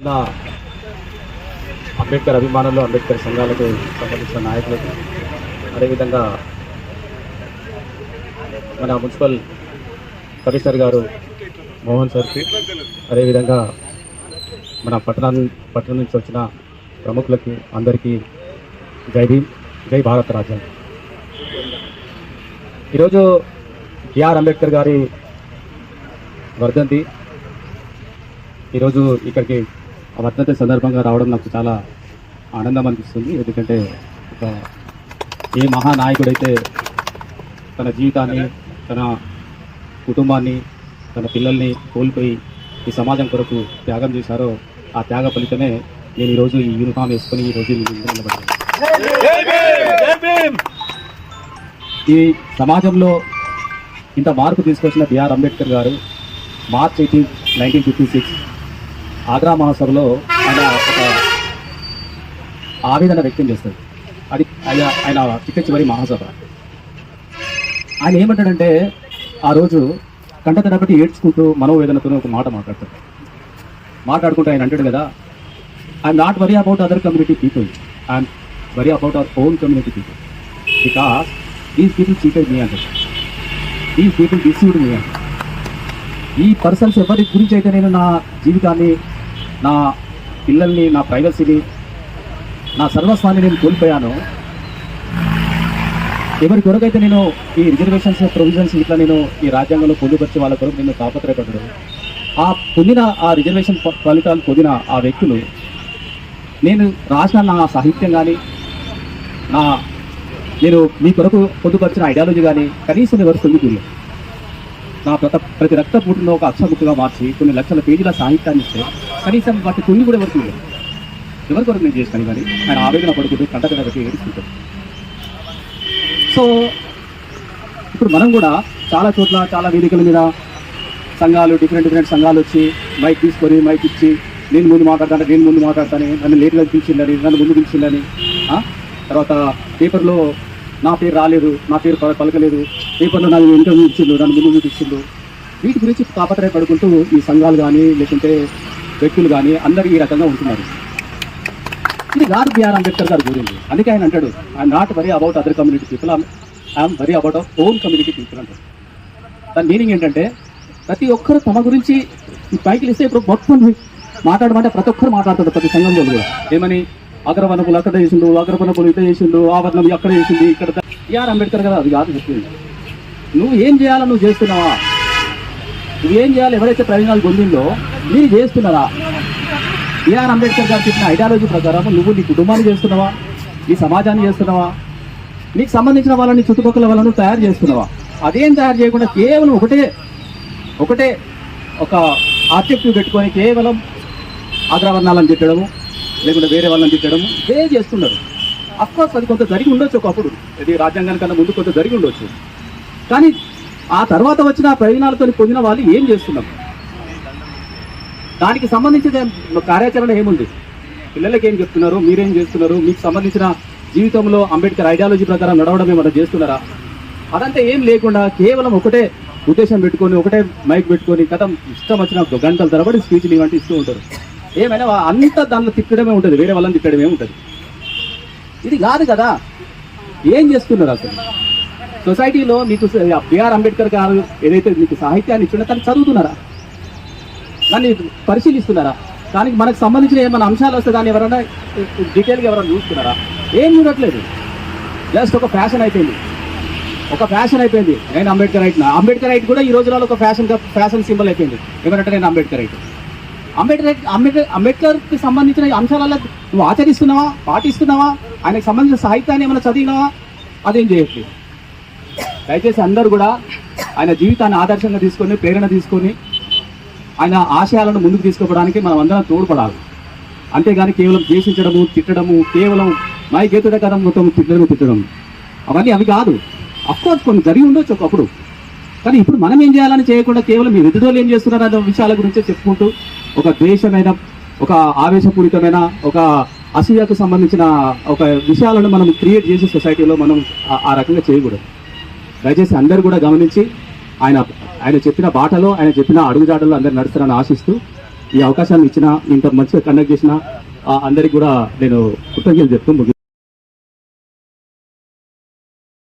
నా అంబేద్కర్ అభిమానులు అంబేద్కర్ సంఘాలకు సంబంధించిన నాయకులకు అదేవిధంగా మన మున్సిపల్ కమిషనర్ గారు మోహన్ సార్కి అదేవిధంగా మన పట్టణాన్ని పట్టణం నుంచి వచ్చిన ప్రముఖులకి అందరికీ జై భీమ్ జై భారత రాజ్యం. ఈరోజు బిఆర్ అంబేద్కర్ గారి వర్ధంతి. ఈరోజు ఇక్కడికి వర్ధంతి సందర్భంగా రావడం నాకు చాలా ఆనందం అనిపిస్తుంది. ఎందుకంటే ఒక ఏ మహానాయకుడైతే తన జీవితాన్ని తన కుటుంబాన్ని తన పిల్లల్ని కోల్పోయి ఈ సమాజం కొరకు త్యాగం చేశారో ఆ త్యాగ ఫలితమే నేను ఈరోజు ఈ యూనిఫామ్ వేసుకొని ఈరోజు రోజు నిలబడ్డాను. ఈ సమాజంలో ఇంత మార్పు తీసుకొచ్చిన బిఆర్ అంబేద్కర్ గారు March eighteen nineteen fifty six Agra మహాసభలో ఆయన ఒక ఆవేదన వ్యక్తం చేస్తారు అది ఆయన ఆయన చిట్ట చివరి మహాసభ. ఆయన ఏమంటాడంటే ఆ రోజు కంట ఏడ్చుకుంటూ మనోవేదనతో ఒక మాట మాట్లాడతాడు. మాట్లాడుకుంటూ ఆయన అంటాడు కదా I'm not worry about other community people I'm worry about our own community people because these people cheated me అంటారు దీస్ పీపుల్ డిసీవ్డ్ మీ అంటారు ఈ పర్సన్స్ ఎవరి గురించి అయితే నేను నా జీవితాన్ని నా పిల్లల్ని నా ప్రైవసీని నా సర్వస్వాన్ని నేను కోల్పోయాను. ఎవరి కొరకైతే నేను ఈ రిజర్వేషన్స్ ప్రొవిజన్స్ ఇట్లా నేను ఈ రాజ్యాంగంలో పొందుపరిచే వాళ్ళ కొరకు నేను తాపత్రయపడ్డాడు ఆ పొందిన ఆ రిజర్వేషన్ ఫలితాలు పొందిన ఆ వ్యక్తులు నేను రాసిన నా సాహిత్యం కానీ నా నేను మీ కొరకు పొందుపరిచిన ఐడియాలజీ కానీ కనీసం ఎవరు పొందుకోలేదు నా ప్రత ప్రతి రక్త పుట్టిన ఒక గుర్తుగా మార్చి కొన్ని లక్షల పేజీల సాహిత్యాన్ని ఇస్తే కనీసం వాటి కొన్ని కూడా ఎవరికి ఎవరి కొరకు నేను చేస్తాను కానీ ఆయన ఆవేదన పడుకుంటూ కంట కట్టి ఏడుస్తుంటాడు సో ఇప్పుడు మనం కూడా చాలా చోట్ల చాలా వేదికల మీద సంఘాలు డిఫరెంట్ డిఫరెంట్ సంఘాలు వచ్చి మైక్ తీసుకొని మైక్ ఇచ్చి నేను ముందు మాట్లాడతాను నేను ముందు మాట్లాడతాను నన్ను లేట్గా పిలిచిందని నన్ను ముందు పిలిచిందని తర్వాత పేపర్లో నా పేరు రాలేదు నా పేరు పల- పలకలేదు పేపర్లో నాకు ఇంటర్వ్యూ ఇచ్చిండు నన్ను ముందు చూపించిండు వీటి గురించి తాపత్రయపడుకుంటూ ఈ సంఘాలు కానీ లేకుంటే వ్యక్తులు కానీ అందరూ ఈ రకంగా ఉంటున్నారు. ఇది నాట్ బిఆర్ అంబేద్కర్ గారు గురించి అందుకే ఆయన అంటాడు I'm not worry about other community people I'm worry about own community people అంటాడు. దాని మీనింగ్ ఏంటంటే ప్రతి ఒక్కరు తమ గురించి పైకి ఇస్తే ఇప్పుడు మొత్తం మాట్లాడమంటే ప్రతి ఒక్కరు మాట్లాడతాడు ప్రతి సంఘంలో కూడా. ఏమని? అగ్రవనపులు అక్కడ చేసిండు అగ్రవనపులు ఇట్లా చేసిండు ఆవరణం అక్కడ చేసింది ఇక్కడ బిఆర్ అంబేద్కర్ గారు అది కాదు చెప్పింది. నువ్వు ఏం చేయాలో నువ్వు చేస్తున్నావా? ఏం చేయాలి? ఎవరైతే ప్రయోజనాలు పొందిందో మీరు చేస్తున్నారా? బిఆర్ అంబేద్కర్ గారు చెప్పిన ఐడియాలజీ ప్రకారం నువ్వు నీ కుటుంబాన్ని చేస్తున్నావా? నీ సమాజాన్ని చేస్తున్నావా? నీకు సంబంధించిన వాళ్ళని చుట్టుపక్కల వాళ్ళను తయారు చేస్తున్నావా? అదేం తయారు చేయకుండా కేవలం ఒకటే ఒకటే ఒక ఆబ్జెక్టివ్ పెట్టుకొని కేవలం ఆగ్రవర్ణాలను తిట్టడము లేకుంటే వేరే వాళ్ళని తిట్టడము ఇదే చేస్తున్నారు. అఫ్కోర్స్ అది కొంత జరిగి ఉండొచ్చు ఒకప్పుడు. ఇది రాజ్యాంగానికన్నా ముందు కొంత జరిగి ఉండొచ్చు. కానీ ఆ తర్వాత వచ్చిన ప్రయోజనాలతో పొందిన వాళ్ళు ఏం చేస్తున్నారు? దానికి సంబంధించిన కార్యాచరణ ఏముంది? పిల్లలకి ఏం చెప్తున్నారు? మీరేం చేస్తున్నారు? మీకు సంబంధించిన జీవితంలో అంబేద్కర్ ఐడియాలజీ ప్రకారం నడవడం ఏమన్నా చేస్తున్నారా? అదంతా ఏం లేకుండా కేవలం ఒకటే ఉద్దేశం పెట్టుకొని ఒకటే మైక్ పెట్టుకొని కథం ఇష్టం వచ్చిన గంటల తరబడి స్పీచ్లు ఇవంటి ఇస్తూ ఉంటారు. ఏమైనా అంతా దానిలో తిట్టడమే ఉంటుంది వేరే వాళ్ళని తిట్టడమే ఉంటుంది. ఇది కాదు కదా. ఏం చేస్తున్నారు అసలు? సొసైటీలో మీకు బిఆర్ అంబేద్కర్ గారు ఏదైతే మీకు సాహిత్యాన్ని ఇచ్చిండో దాన్ని చదువుతున్నారా? దాన్ని పరిశీలిస్తున్నారా? దానికి మనకు సంబంధించిన ఏమైనా అంశాలు వస్తే దాన్ని ఎవరైనా డీటెయిల్గా ఎవరైనా చూస్తున్నారా? ఏం చూడట్లేదు. జస్ట్ ఒక ఫ్యాషన్ అయిపోయింది. ఒక ఫ్యాషన్ అయిపోయింది. నేను అంబేద్కర్ రైట్ అంబేద్కర్ రైట్ కూడా ఈ రోజులలో ఒక ఫ్యాషన్ ఫ్యాషన్ సింబల్ అయిపోయింది. ఎవరంటే నేను అంబేద్కర్ రైట్. అంబేద్కర్ రైట్ అంబేద్కర్ అంబేద్కర్కి సంబంధించిన అంశాలలో నువ్వు ఆచరిస్తున్నావా? పాటిస్తున్నావా? ఆయనకు సంబంధించిన సాహిత్యాన్ని ఏమైనా చదివినావా? అదేం చేయట్లేదు. దయచేసి అందరూ కూడా ఆయన జీవితాన్ని ఆదర్శంగా తీసుకొని ప్రేరణ తీసుకొని ఆయన ఆశయాలను ముందుకు తీసుకోవడానికి మనం అందరం తోడ్పడాలి. అంతేగాని కేవలం ద్వేషించడము తిట్టడము కేవలం మైకేతుడ కదా మొత్తం తిట్టడము తిట్టడం అవన్నీ అవి కాదు. అఫ్కోర్స్ కొన్ని జరిగి ఉండొచ్చు ఒకప్పుడు. కానీ ఇప్పుడు మనం ఏం చేయాలని చేయకుండా కేవలం మీ ఎదుటోళ్ళు ఏం చేస్తున్నారు అనే విషయాల గురించే చెప్పుకుంటూ ఒక ద్వేషమైన ఒక ఆవేశపూరితమైన ఒక అసూయకు సంబంధించిన ఒక విషయాలను మనం క్రియేట్ చేసే సొసైటీలో మనం ఆ రకంగా చేయకూడదు. దయచేసి అందరూ కూడా గమనించి ఆయన ఆయన చెప్పిన బాటలో ఆయన చెప్పిన అడుగుజాడలో అందరు నడుస్తారని ఆశిస్తూ ఈ అవకాశాన్ని ఇచ్చిన ఇంత మంచిగా కండక్ట్ చేసిన ఆ అందరికి కూడా నేను కృతజ్ఞతలు చెప్తూ